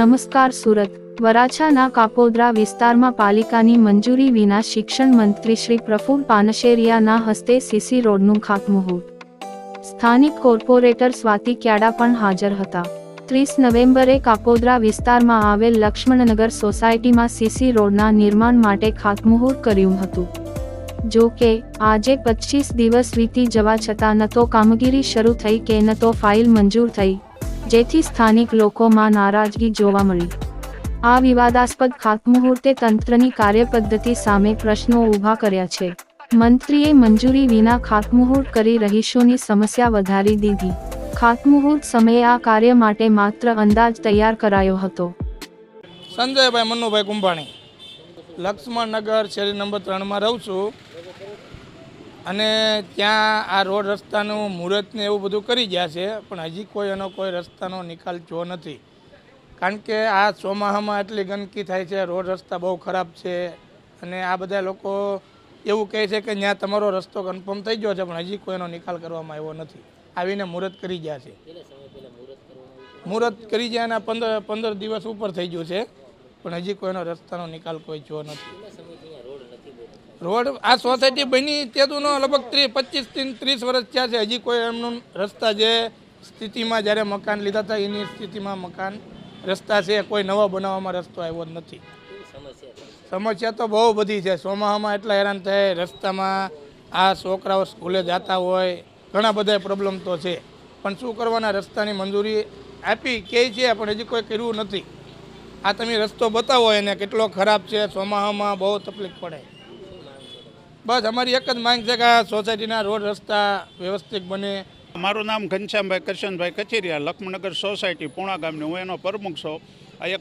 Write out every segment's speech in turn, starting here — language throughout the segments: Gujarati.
નમસ્કાર સુરત, વરાછાના કાપોદ્રા વિસ્તારમાં પાલિકાની મંજૂરી વિના શિક્ષણ મંત્રી શ્રી પ્રફુલ પાનશેરિયાના હસ્તે સીસી રોડનું ખાતમુહૂર્ત. સ્થાનિક કોર્પોરેટર સ્વાતિ ક્યાડા પણ હાજર હતા. ત્રીસ નવેમ્બરે કાપોદ્રા વિસ્તારમાં આવેલ લક્ષ્મણનગર સોસાયટીમાં સીસી રોડના નિર્માણ માટે ખાતમુહૂર્ત કર્યું હતું. જો કે, આજે પચીસ દિવસ વીતી જવા છતાં ન તો કામગીરી શરૂ થઈ કે ન તો ફાઇલ મંજૂર થઈ. જેથી સ્થાનિક લોકોમાં નારાજગી જોવા મળી. આ વિવાદાસ્પદ ખાતમુહૂર્તે તંત્રની કાર્યપદ્ધતિ સામે પ્રશ્નો ઊભા કર્યા છે. મંત્રીએ મંજૂરી વિના ખાતમુહૂર્ત કરી રહીશોની સમસ્યા વધારી દીધી. ખાતમુહૂર્ત સમયે આ કાર્ય માટે માત્ર અંદાજ તૈયાર કરાયો હતો. સંજયભાઈ મનુભાઈ કુંભાણી. લક્ષ્મણનગર શેરી નંબર ત્રણમાં રહું છું. અને ત્યાં આ રોડ રસ્તાનું મુહૂર્તને એવું બધું કરી ગયા છે પણ હજી કોઈ એનો કોઈ રસ્તાનો નિકાલ જો નથી. કારણ કે આ ચોમાહામાં એટલી ગંદકી થાય છે રોડ રસ્તા બહુ ખરાબ છે અને આ બધા લોકો એવું કહે છે કે ત્યાં તમારો રસ્તો કન્ફર્મ થઈ ગયો છે પણ હજી કોઈનો નિકાલ કરવામાં આવ્યો નથી. આવીને મુહૂર્ત કરી ગયા છે. મુહૂર્ત કરી ગયા એના પંદર પંદર દિવસ ઉપર થઈ ગયું છે પણ હજી કોઈનો રસ્તાનો નિકાલ કોઈ જો નથી. રોડ આ સોસાયટી બની તેદુનો લગભગ ત્રીસ પચીસથી ત્રીસ વર્ષ થયા છે. હજી કોઈ એમનું રસ્તા જે સ્થિતિમાં જ્યારે મકાન લીધા હતા, એની સ્થિતિમાં મકાન રસ્તા છે, કોઈ નવા બનાવવામાં રસ્તો આવ્યો નથી. સમસ્યા તો બહુ બધી છે. ચોમાસામાં એટલા હેરાન થાય, રસ્તામાં આ છોકરાઓ સ્કૂલે જતા હોય, ઘણા બધા પ્રોબ્લેમ તો છે. પણ શું કરવાના? રસ્તાની મંજૂરી આપી કે છે, પણ હજી કોઈ કર્યું નથી. આ તમે રસ્તો બતાવો એને, કેટલો ખરાબ છે. ચોમાસામાં બહુ તકલીફ પડે. બસ અમારી એક જ માંગ છે કે આ સોસાયટીના રોડ રસ્તા વ્યવસ્થિત બને. મારું નામ ઘનશ્યામભાઈ કરશનભાઈ કચેરિયા લક્ષ્મણનગર સોસાયટી પૂણા ગામની. હું એનો પ્રમુખ છું. આ એક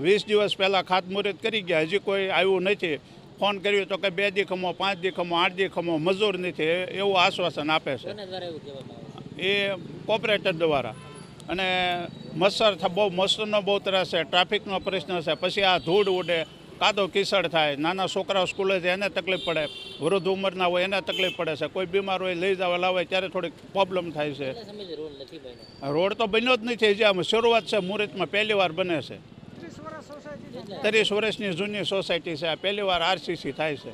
વીસ દિવસ પહેલાં ખાતમુહૂર્ત કરી ગયા. હજી કોઈ આવ્યું નથી. ફોન કર્યો તો કે બે દીખમો પાંચ દીખમો આઠ દીખમો મજૂર નથી. એવું આશ્વાસન આપે છે? એ કોપરેટર દ્વારા. અને મચ્છર થા- બહુ મચ્છરનો બહુ ત્રાસ છે ટ્રાફિકનો પ્રશ્ન છે. પછી આ ધૂળ ઉડે. કાદો કિસડ થાય નાના છોકરાઓ સ્કૂલે છે એને તકલીફ પડે. વૃદ્ધ ઉંમરના હોય એને તકલીફ પડે છે. કોઈ બીમાર હોય લઈ જવા લાવે ત્યારે થોડીક પ્રોબ્લેમ થાય છે. રોડ તો બન્યો જ નથી જે આમ શરૂઆત છે મુહૂર્તમાં પહેલી વાર બને છે. ત્રીસ વર્ષની જૂની સોસાયટી છે આ પહેલી વાર આરસીસી થાય છે?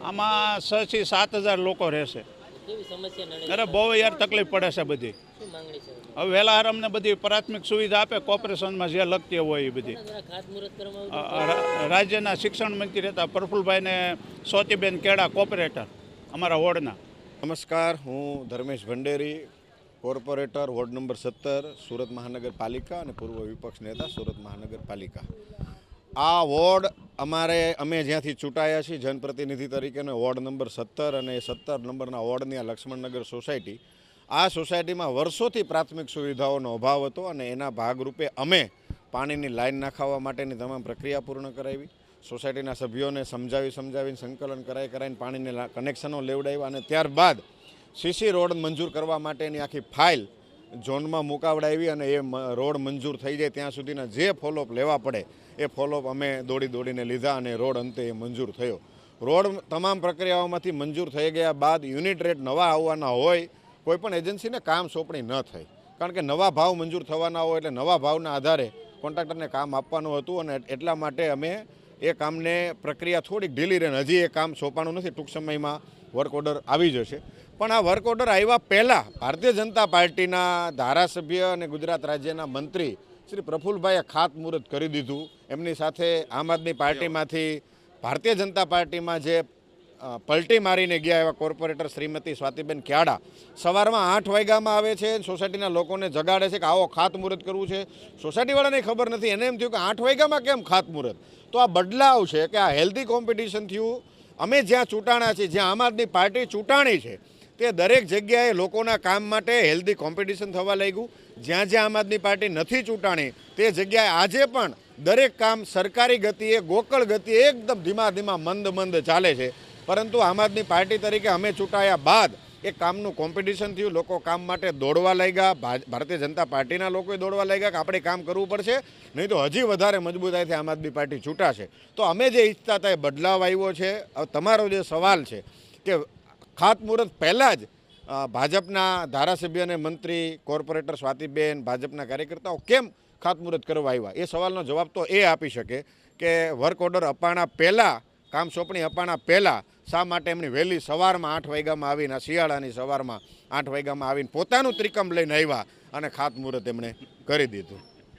આમાં છ થી સાત હજાર લોકો રહેશે. અરે બહુ યાર તકલીફ પડે છે બધી. શું માંગણી છે? હવે વહેલા આરામને બધી પ્રાથમિક સુવિધા આપે કોર્પોરેશનમાં જે લગતી હોય એ બધી. રાજ્યના શિક્ષણ મંત્રી રહેતા પ્રફુલભાઈને સોતીબેન કેળા કોર્પોરેટર અમારા વોર્ડના. નમસ્કાર હું Dharmesh Bhanderi corporator ward number સત્તર સુરત મહાનગરપાલિકા અને પૂર્વ વિપક્ષ નેતા સુરત મહાનગરપાલિકા. આ વોર્ડ અમારે, અમે જ્યાંથી ચૂંટાયા છીએ, જનપ્રતિનિધિ તરીકેનો વોર્ડ નંબર સત્તર અને સત્તર નંબરના વોર્ડની આ લક્ષ્મણનગર સોસાયટી. આ સોસાયટીમાં વર્ષોથી પ્રાથમિક સુવિધાઓનો અભાવ હતો અને એના ભાગરૂપે અમે પાણીની લાઇન નાખાવવા માટેની તમામ પ્રક્રિયા પૂર્ણ કરાવી. સોસાયટીના સભ્યોને સમજાવી સમજાવીને સંકલન કરાઈ કરાવીને પાણીને કનેક્શનો લેવડાવ્યા અને ત્યારબાદ સીસી રોડ મંજૂર કરવા માટેની આખી ફાઇલ ઝોનમાં મુકાવડાવી અને એ રોડ મંજૂર થઈ જાય ત્યાં સુધીના જે ફોલોઅપ લેવા પડે, એ ફોલોઅપ અમે દોડી દોડીને લીધા અને રોડ અંતે એ મંજૂર થયો. રોડ તમામ પ્રક્રિયાઓમાંથી મંજૂર થઈ ગયા બાદ યુનિટ રેટ નવા આવવાના હોય કોઈપણ એજન્સીને કામ સોંપણી ન થઈ કારણ કે નવા ભાવ મંજૂર થવાના હોય એટલે નવા ભાવના આધારે કોન્ટ્રાક્ટરને કામ આપવાનું હતું અને એટલા માટે અમે એ કામને પ્રક્રિયા થોડીક ઢીલી રહે હજી એ કામ સોંપાણું નથી, ટૂંક સમયમાં વર્ક ઓર્ડર આવી જશે. પણ આ વર્ક ઓર્ડર આવ્યા પહેલાં ભારતીય જનતા પાર્ટીના ધારાસભ્ય અને ગુજરાત રાજ્યના મંત્રી શ્રી પ્રફુલભાઈએ ખાતમુહૂર્ત કરી દીધું. એમની સાથે આમ આદમી પાર્ટીમાંથી ભારતીય જનતા પાર્ટીમાં જે પલટી મારીને ગયા એવા કોર્પોરેટર શ્રીમતી સ્વાતિબેન ક્યાડા સવારમાં આઠ વાગ્યામાં આવે છે. સોસાયટીના લોકોને જગાડે છે કે આવો ખાતમુહૂર્ત કરવું છે. સોસાયટીવાળાને ખબર નથી. એને એમ થયું કે આઠ વાગ્યામાં કેમ ખાતમુહૂર્ત? તો આ બદલાવ છે કે આ હેલ્ધી કોમ્પિટિશન થયું. અમે જ્યાં ચૂંટાણા છીએ, જ્યાં આમ આદમી પાર્ટી ચૂંટાણી છે તે દરેક જગ્યાએ લોકોના કામ માટે હેલ્ધી કોમ્પિટિશન થવા લાગ્યું. જ્યાં જ્યાં આમ આદમી પાર્ટી નથી ચૂંટાણી, તે જગ્યાએ આજે પણ દરેક કામ સરકારી ગતિએ, ગોકળ ગતિએ એકદમ ધીમા ધીમા મંદ મંદ ચાલે છે. પરંતુ આમ આદમી પાર્ટી તરીકે અમે ચૂંટાયા બાદ એ કામનું કોમ્પિટિશન થયું. લોકો કામ માટે દોડવા લાગ્યા. ભારતીય જનતા પાર્ટીના લોકોએ દોડવા લાગ્યા કે આપણે કામ કરવું પડશે, નહીં તો હજી વધારે મજબૂતાઈથી આમ આદમી પાર્ટી છૂટાશે તો અમે જે ઈચ્છતા હતા એ બદલાવ આવ્યો છે. તમારો જે સવાલ છે કે ખાતમુહૂર્ત પહેલાં જ ભાજપના ધારાસભ્ય અને મંત્રી, કોર્પોરેટર સ્વાતિબેન, ભાજપના કાર્યકર્તાઓ કેમ ખાતમુહૂર્ત કરવા આવ્યા? એ સવાલનો જવાબ તો એ આપી શકે કે વર્ક ઓર્ડર અપાણા પહેલાં, કામ સોંપણી અપાણા પહેલાં, શા માટે એમની વહેલી સવારમાં આઠ વાગ્યામાં આવીને, શિયાળાની સવારમાં આઠ વાગ્યામાં આવીને પોતાનું ત્રિકમ લઈને આવ્યા અને ખાતમુહૂર્ત એમણે કરી દીધું.